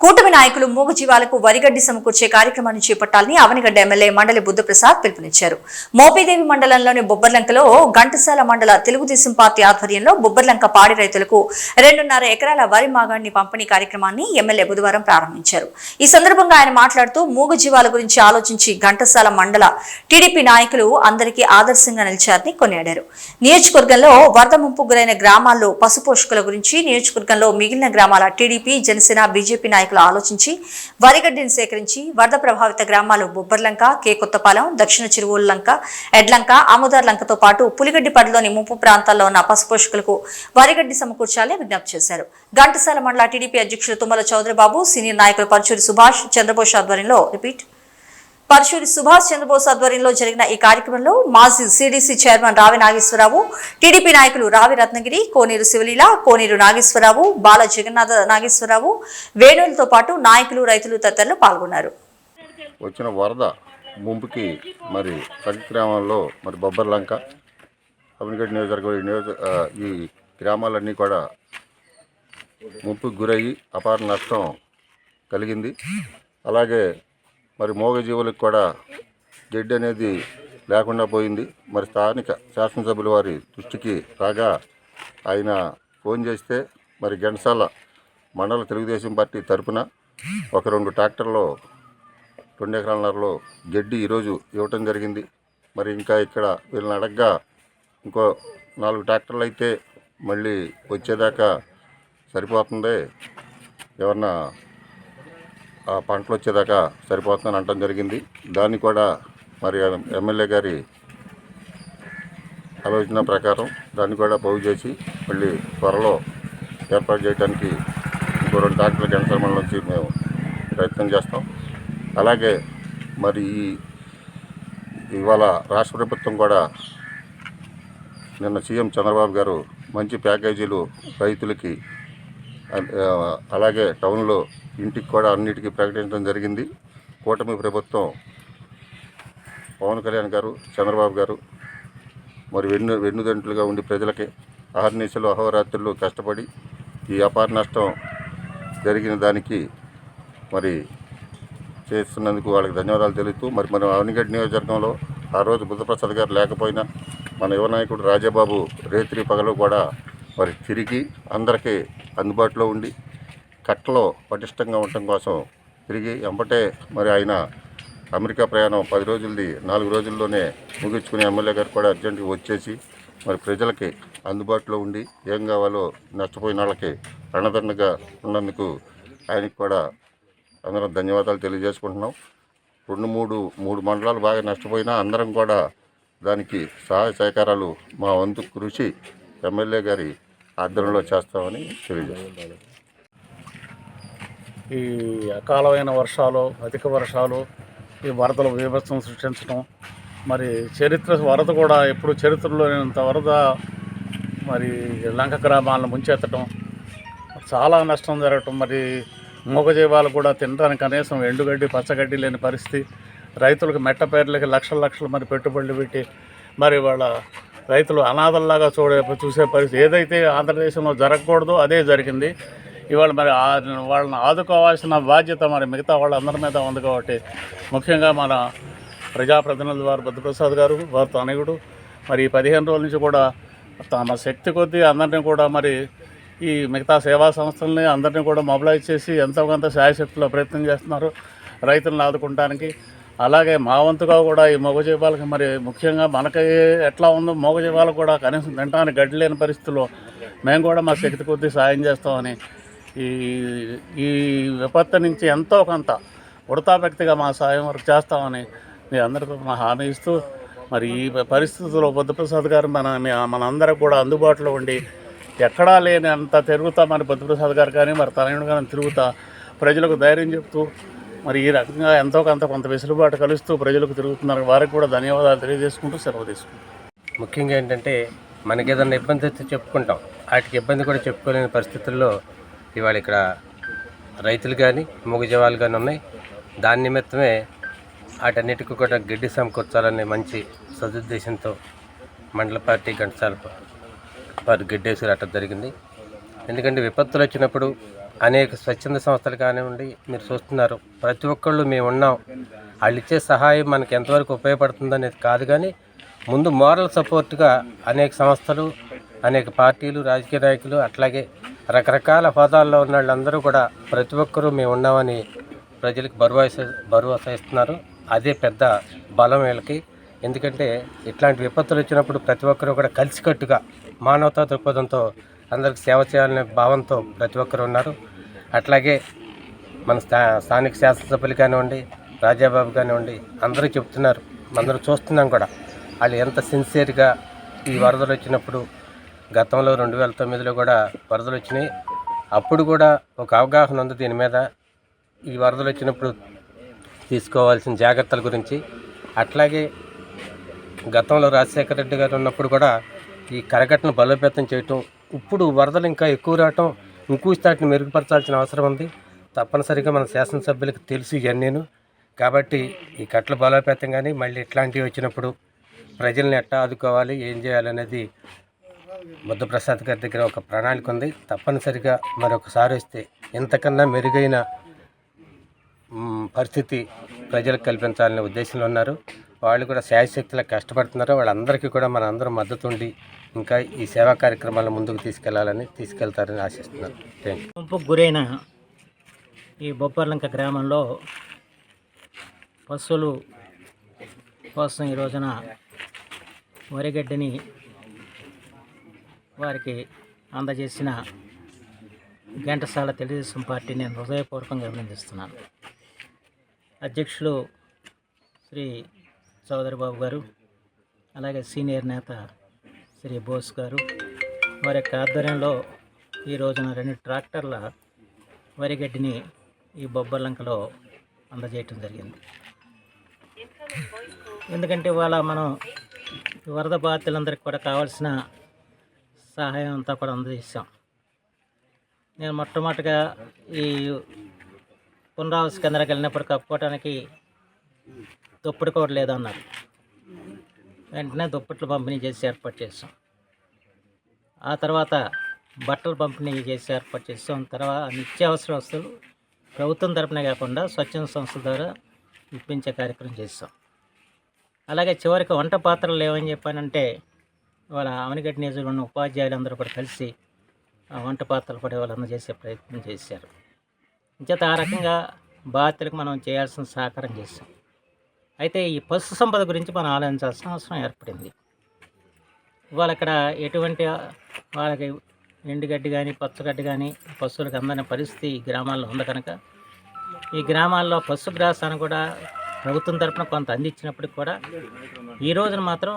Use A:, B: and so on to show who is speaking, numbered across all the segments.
A: కూటమి నాయకులు మూగజీవాలకు వరిగడ్డి సమకూర్చే కార్యక్రమాన్ని చేపట్టాలని అవనిగడ్డ ఎమ్మెల్యే మండలి బుద్ధప్రసాద్ పిలుపునిచ్చారు. మోపిదేవి మండలంలోని బొబ్బర్లంకలో ఘంటసాల మండల తెలుగుదేశం పార్టీ ఆధ్వర్యంలో బొబ్బర్లంక పాడి రైతులకు రెండున్నర ఎకరాల వరి మాగాణ్ణి పంపిణీ కార్యక్రమాన్ని ఎమ్మెల్యే బుధవారం ప్రారంభించారు. ఈ సందర్భంగా ఆయన మాట్లాడుతూ మూగజీవాల గురించి ఆలోచించి ఘంటసాల మండల టీడీపీ నాయకులు అందరికీ ఆదర్శంగా నిలిచారని కొనియాడారు. నియోజకవర్గంలో వరద ముంపు గురైన గ్రామాల్లో పశుపోషకుల గురించి నియోజకవర్గంలో మిగిలిన గ్రామాల టీడీపీ జనసేన బీజేపీ నాయకులు ఆలోచించి వరిగడ్డిని సేకరించి వరద ప్రభావిత గ్రామాలు బొబ్బర్లంక కే కొత్తపాలెం దక్షిణ చిరువూరు లంక ఎడ్లంక ఆముదార్ లంకతో పాటు పులిగడ్డి పడిలోని ముంపు ప్రాంతాల్లో ఉన్న పశుపోషకులకు వరిగడ్డి సమకూర్చాలని విజ్ఞప్తి చేశారు. ఘంటసాల మండల టీడీపీ అధ్యక్షులు తుమ్మల చౌదరిబాబు సీనియర్ నాయకులు పరుచూరి సుభాష్ చంద్రబోస్ ఆధ్వర్యంలో రిపీట్. పరశురి సుభాష్ చంద్రబోస్ ఆధ్వర్యంలో జరిగిన ఈ కార్యక్రమంలో మాజీ సిడిసి చైర్మన్ రావి నాగేశ్వరరావు టీడీపీ నాయకులు రావి రత్నగిరి కోనేరు శివలీల కోనేరు నాగేశ్వరరావు బాల జగన్నాథ నాగేశ్వరరావు వేణులతో పాటు నాయకులు రైతులు తదితరులు పాల్గొన్నారు.
B: వచ్చిన వరద ముంపుకి మరి ప్రతి గ్రామంలో మరి బొబ్బర్లంక అవినగడ్డి నియోజకవర్గం ఈ నియోజక ఈ గ్రామాలన్నీ కూడా ముంపుకు గురయ్యి అపార నష్టం కలిగింది. అలాగే మరి మూగజీవులకు కూడా గడ్డి అనేది లేకుండా పోయింది. మరి స్థానిక శాసనసభ్యుల వారి దృష్టికి రాగా ఆయన ఫోన్ చేస్తే మరి గంటసాల మండల తెలుగుదేశం పార్టీ తరపున ఒక రెండు ట్రాక్టర్లో రెండు ఎకరాలన్నరలో గడ్డి ఈరోజు ఇవ్వటం జరిగింది. మరి ఇంకా ఇక్కడ వీళ్ళని అడగ్గా ఇంకో నాలుగు ట్రాక్టర్లు అయితే మళ్ళీ వచ్చేదాకా సరిపోతుంది? ఎవరన్నా ఆ పంటలు వచ్చేదాకా సరిపోతుందని అనటం జరిగింది. దాన్ని కూడా మరి ఎమ్మెల్యే గారి ఆలోచన ప్రకారం దాన్ని కూడా బాగు చేసి మళ్ళీ త్వరలో ఏర్పాటు చేయడానికి ఇంకో రెండు డాక్టర్ల క్యాన్సర్ మండలం నుంచి మేము ప్రయత్నం చేస్తాం. అలాగే మరి ఈ ఇవాళ రాష్ట్ర ప్రభుత్వం కూడా నిన్న సీఎం చంద్రబాబు గారు మంచి ప్యాకేజీలు రైతులకి అలాగే టౌన్లో ఇంటికి కూడా అన్నిటికీ ప్రకటించడం జరిగింది. కూటమి ప్రభుత్వం పవన్ కళ్యాణ్ గారు చంద్రబాబు గారు మరి వెన్ను వెన్నుదంట్లుగా ఉండి ప్రజలకి అహర్నిశలు అహోరాత్రులు కష్టపడి ఈ అపార నష్టం జరిగిన దానికి మరి చేస్తున్నందుకు వాళ్ళకి ధన్యవాదాలు తెలుపుతూ మరి మన అవనిగడ్డ నియోజకవర్గంలో ఆ రోజు బుద్ధప్రసాద్ గారు లేకపోయినా మన యువ నాయకుడు రాజాబాబు రేత్రి పగలు కూడా మరి తిరిగి అందరికీ అందుబాటులో ఉండి కట్టలో పటిష్టంగా ఉండటం కోసం తిరిగి ఎంబటే మరి ఆయన అమెరికా ప్రయాణం పది రోజులది నాలుగు రోజుల్లోనే ముగించుకుని ఎమ్మెల్యే గారు కూడా అర్జెంటుగా వచ్చేసి మరి ప్రజలకి అందుబాటులో ఉండి ఏం కావాలో నష్టపోయిన వాళ్ళకి రణదండగా ఉన్నందుకు ఆయనకి కూడా అందరం ధన్యవాదాలు తెలియజేసుకుంటున్నాం. రెండు మూడు మూడు మండలాలు బాగా నష్టపోయినా అందరం కూడా దానికి సహాయ సహకారాలు మా వంతు కృషి ఎమ్మెల్యే గారి ఆధ్వర్యంలో చేస్తామని తెలియజేస్తున్నాం
C: ఈ అకాలమైన వర్షాలు అధిక వర్షాలు ఈ వరదలు బీభత్సం సృష్టించడం మరి చరిత్ర వరద కూడా ఎప్పుడు చరిత్రలో లేనంత వరద మరి లంక గ్రామాలను ముంచెత్తడం చాలా నష్టం జరగటం మరి మూగజీవాలు కూడా తినడానికి కనీసం ఎండుగడ్డి పచ్చగడ్డి లేని పరిస్థితి రైతులకు మెట్ట పేర్లకి లక్షల లక్షలు మరి పెట్టుబడులు పెట్టి మరి వాళ్ళ రైతులు అనాథల్లాగా చూడే చూసే పరిస్థితి. ఏదైతే ఆంధ్రదేశంలో జరగకూడదో అదే జరిగింది. ఇవాళ మరి వాళ్ళని ఆదుకోవాల్సిన బాధ్యత మరి మిగతా వాళ్ళందరి మీద ఉంది కాబట్టి ముఖ్యంగా మన ప్రజాప్రతినిధుల వారు బుద్ధప్రసాద్ గారు వారి తనయుడు మరి ఈ పదిహేను రోజుల నుంచి కూడా తమ శక్తి కొద్దీ అందరినీ కూడా మరి ఈ మిగతా సేవా సంస్థల్ని అందరినీ కూడా మొబిలైజ్ చేసి ఎంతో కొంత శాయశక్తిలో ప్రయత్నం చేస్తున్నారు రైతులను ఆదుకుంటానికి. అలాగే మా వంతుగా కూడా ఈ మూగజీవాలకి మరి ముఖ్యంగా మనకి ఎట్లా ఉందో మూగజీవాలకు కూడా కనీసం తినడానికి గడ్డి లేని పరిస్థితుల్లో మేము కూడా మా శక్తి కొద్దీ సాయం చేస్తామని ఈ ఈ విపత్తు నుంచి ఎంతో కొంత ఉడతా వ్యక్తిగా మా సాయం వరకు చేస్తామని మీ అందరికీ మా హామీ ఇస్తూ మరి ఈ పరిస్థితుల్లో బుద్ధప్రసాద్ గారు మన మనందరికి కూడా అందుబాటులో ఉండి ఎక్కడా లేని అంత తిరుగుతా మరి బుద్ధప్రసాద్ గారు కానీ మరి తనయుడు కానీ తిరుగుతా ప్రజలకు ధైర్యం చెప్తూ మరి ఈ రకంగా ఎంతో కొంత కొంత వెసులుబాటు కలుస్తూ ప్రజలకు తిరుగుతున్నారు. వారికి కూడా ధన్యవాదాలు తెలియజేసుకుంటూ సెలవు తీసుకుంటాం
D: ముఖ్యంగా ఏంటంటే మనకి ఏదైనా ఇబ్బంది అయితే చెప్పుకుంటాం. వాటికి ఇబ్బంది కూడా చెప్పుకోలేని పరిస్థితుల్లో ఇవాళ ఇక్కడ రైతులు కానీ మూగజవాలు కానీ ఉన్నాయి. దాని నిమిత్తమే వాటన్నిటికీ కూడా గడ్డి సమకూర్చాలనే మంచి సదుద్దేశంతో మండల పార్టీ గంటసాల వారు గడ్డేసి రావటం జరిగింది. ఎందుకంటే విపత్తులు వచ్చినప్పుడు అనేక స్వచ్ఛంద సంస్థలు కానివ్వండి మీరు చూస్తున్నారు. ప్రతి ఒక్కళ్ళు మేము ఉన్నాం. వాళ్ళు ఇచ్చే సహాయం మనకి ఎంతవరకు ఉపయోగపడుతుంది అనేది కాదు కానీ ముందు మోరల్ సపోర్ట్గా అనేక సంస్థలు అనేక పార్టీలు రాజకీయ నాయకులు అట్లాగే రకరకాల హోదాల్లో ఉన్న వాళ్ళందరూ కూడా ప్రతి ఒక్కరూ మేము ఉన్నామని ప్రజలకు భరోసా భరోసా ఇస్తున్నారు. అదే పెద్ద బలం వీళ్ళకి. ఎందుకంటే ఇట్లాంటి విపత్తులు వచ్చినప్పుడు ప్రతి ఒక్కరూ కూడా కలిసికట్టుగా మానవతా దృక్పథంతో అందరికి సేవ చేయాలనే భావంతో ప్రతి ఒక్కరు ఉన్నారు. అట్లాగే మన స్థా స్థానిక శాసనసభ్యులు కానివ్వండి రాజాబాబు కానివ్వండి అందరూ చెప్తున్నారు. అందరూ చూస్తున్నాం కూడా. వాళ్ళు ఎంత సిన్సియర్గా ఈ వరదలు వచ్చినప్పుడు గతంలో రెండు వేల తొమ్మిదిలో కూడా వరదలు వచ్చినాయి. అప్పుడు కూడా ఒక అవగాహన ఉంది దీని మీద. ఈ వరదలు వచ్చినప్పుడు తీసుకోవాల్సిన జాగ్రత్తల గురించి. అట్లాగే గతంలో రాజశేఖర రెడ్డి గారు ఉన్నప్పుడు కూడా ఈ కరగట్టను బలోపేతం చేయటం ఇప్పుడు వరదలు ఇంకా ఎక్కువ రావటం ఇంకూ మెరుగుపరచాల్సిన అవసరం ఉంది. తప్పనిసరిగా మన శాసనసభ్యులకు తెలుసు ఇవన్నీను కాబట్టి ఈ కట్ల బలోపేతం కానీ మళ్ళీ ఇట్లాంటివి వచ్చినప్పుడు ప్రజల్ని ఎట్టా ఆదుకోవాలి ఏం చేయాలనేది బుద్ధప్రసాద్ గారి దగ్గర ఒక ప్రణాళిక ఉంది. తప్పనిసరిగా మరొకసారి వస్తే ఇంతకన్నా మెరుగైన పరిస్థితి ప్రజలకు కల్పించాలనే ఉద్దేశంలో ఉన్నారు. వాళ్ళు కూడా శాయశక్తిలా కష్టపడుతున్నారు. వాళ్ళందరికీ కూడా మనందరం మద్దతు ఉండి ఇంకా ఈ సేవా కార్యక్రమాలను ముందుకు తీసుకెళ్ళాలని తీసుకెళ్తారని ఆశిస్తున్నాను థ్యాంక్ యూ
E: గురైన ఈ బొప్పర్లంక గ్రామంలో పశువులు కోసం ఈ రోజున వరిగడ్డిని వారికి అందజేసిన ఘంటసాల తెలుగుదేశం పార్టీ నేను హృదయపూర్వకంగా అభినందిస్తున్నాను. అధ్యక్షులు శ్రీ చౌదరి బాబు గారు అలాగే సీనియర్ నేత శ్రీ బోస్ గారు. వారి యొక్క ఆధ్వర్యంలో ఈ రోజున రెండు ట్రాక్టర్ల వరిగడ్డిని ఈ బొబ్బర్లంకలో అందజేయటం జరిగింది. ఎందుకంటే ఇవాళ మనం వరద బాధితులందరికీ కూడా కావాల్సిన సహాయం అంతా కూడా అందజేసాం నేను మొట్టమొదటిగా ఈ పునరావాస కేంద్రానికి వెళ్ళినప్పుడు కప్పుకోవడానికి దుప్పటి కూడా లేదన్నారు వెంటనే దుప్పట్లు పంపిణీ చేసి ఏర్పాటు చేసాం ఆ తర్వాత బట్టలు పంపిణీ చేసి ఏర్పాటు చేసాం తర్వాత నిత్యావసర వస్తువులు ప్రభుత్వం తరపునే కాకుండా స్వచ్ఛంద సంస్థల ద్వారా ఇప్పించే కార్యక్రమం చేస్తాం అలాగే చివరికి వంట పాత్రలు ఏమని చెప్పానంటే ఇవాళ అవనిగడ్డి నియోజకవర్గంలో ఉన్న ఉపాధ్యాయులు అందరూ కూడా కలిసి ఆ వంట పాత్రలు కూడా వాళ్ళు చేసే ప్రయత్నం చేశారు. ఇంచేత ఆ రకంగా బాధ్యతలకు మనం చేయాల్సిన సహకారం చేస్తాం అయితే ఈ పశు సంపద గురించి మనం ఆలోచించాల్సిన అవసరం ఏర్పడింది. ఇవాళ ఇక్కడ ఎటువంటి వాళ్ళకి ఎండుగడ్డి కానీ పచ్చగడ్డి కానీ పశువులకు అందని పరిస్థితి ఈ గ్రామాల్లో ఉంది కనుక ఈ గ్రామాల్లో పశుగ్రాసాన్ని కూడా ప్రభుత్వం తరపున కొంత అందించినప్పటికి కూడా ఈ రోజున మాత్రం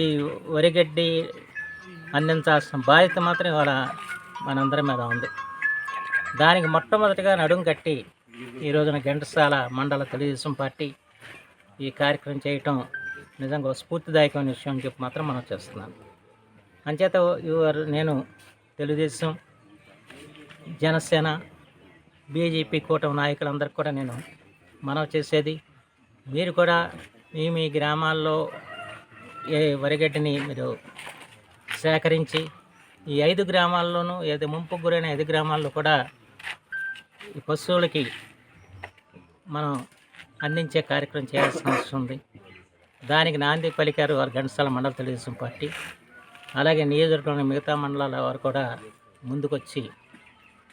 E: ఈ వరిగడ్డి అందించాల్సిన బాధ్యత మాత్రం ఇవాళ మనందరి మీద ఉంది. దానికి మొట్టమొదటిగా నడుం కట్టి ఈ రోజున ఘంటసాల మండల తెలుగుదేశం పార్టీ ఈ కార్యక్రమం చేయటం నిజంగా స్ఫూర్తిదాయకమైన విషయం అని చెప్పి మాత్రం మనం చేస్తున్నాను అంచేత యువర్ నేను తెలుగుదేశం జనసేన బీజేపీ కూటమి నాయకులందరికీ కూడా నేను మనవి చేసేది. మీరు కూడా మీ మీ గ్రామాల్లో ఏ వరిగడ్డిని మీరు సేకరించి ఈ ఐదు గ్రామాల్లోనూ ఏది ముంపు గురైన ఐదు గ్రామాల్లో కూడా ఈ పశువులకి మనం అందించే కార్యక్రమం చేయాల్సిన అవసరం ఉంది. దానికి నాంది పలికారు వారు ఘంటసాల మండల తెలుగుదేశం పార్టీ. అలాగే నియోజకవర్గంలోని మిగతా మండలాల వారు కూడా ముందుకొచ్చి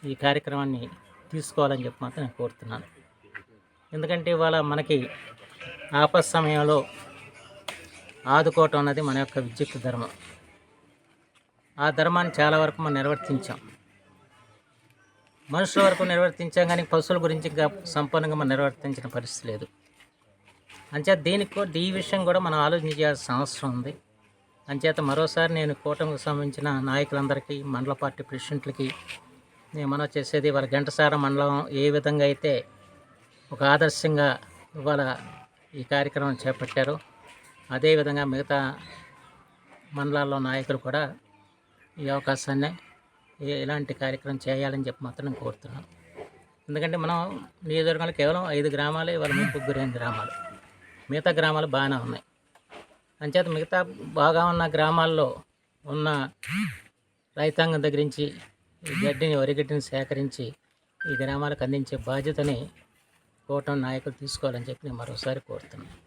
E: ఈ కార్యక్రమాన్ని తీసుకోవాలని చెప్పి మాత్రం నేను కోరుతున్నాను. ఎందుకంటే ఇవాళ మనకి ఆపత్ సమయంలో ఆదుకోవటం అన్నది మన యొక్క విద్యుత్ ధర్మం. ఆ ధర్మాన్ని చాలా వరకు మనం నిర్వర్తించాం. మనుషుల వరకు నిర్వర్తించాం కానీ పశువుల గురించి ఇంకా సంపూర్ణంగా మనం నిర్వర్తించిన పరిస్థితి లేదు. అంచేత దీనికి ఈ విషయం కూడా మనం ఆలోచన చేయాల్సిన అవసరం ఉంది. అంచేత మరోసారి నేను కూటమికి సంబంధించిన నాయకులందరికీ మండల పార్టీ ప్రెసిడెంట్లకి నేను మనం చేసేది వాళ్ళ ఘంటసార మండలం ఏ విధంగా అయితే ఒక ఆదర్శంగా ఇవాళ ఈ కార్యక్రమం చేపట్టారో అదేవిధంగా మిగతా మండలాల్లో నాయకులు కూడా ఈ అవకాశాన్ని ఇలాంటి కార్యక్రమం చేయాలని చెప్పి మాత్రం నేను కోరుతున్నాను. ఎందుకంటే మనం నియోజకవర్గంలో కేవలం ఐదు గ్రామాలే ఇవాళ ముందుకు గురైన గ్రామాలు. మిగతా గ్రామాలు బాగానే ఉన్నాయి. అంచేత మిగతా బాగా ఉన్న గ్రామాల్లో ఉన్న రైతాంగం దగ్గర నుంచి ఈ గడ్డిని వరి గడ్డిని సేకరించి ఈ గ్రామాలకు అందించే బాధ్యతని కూటమి నాయకులు తీసుకోవాలని చెప్పి నేను మరోసారి కోరుతున్నాను.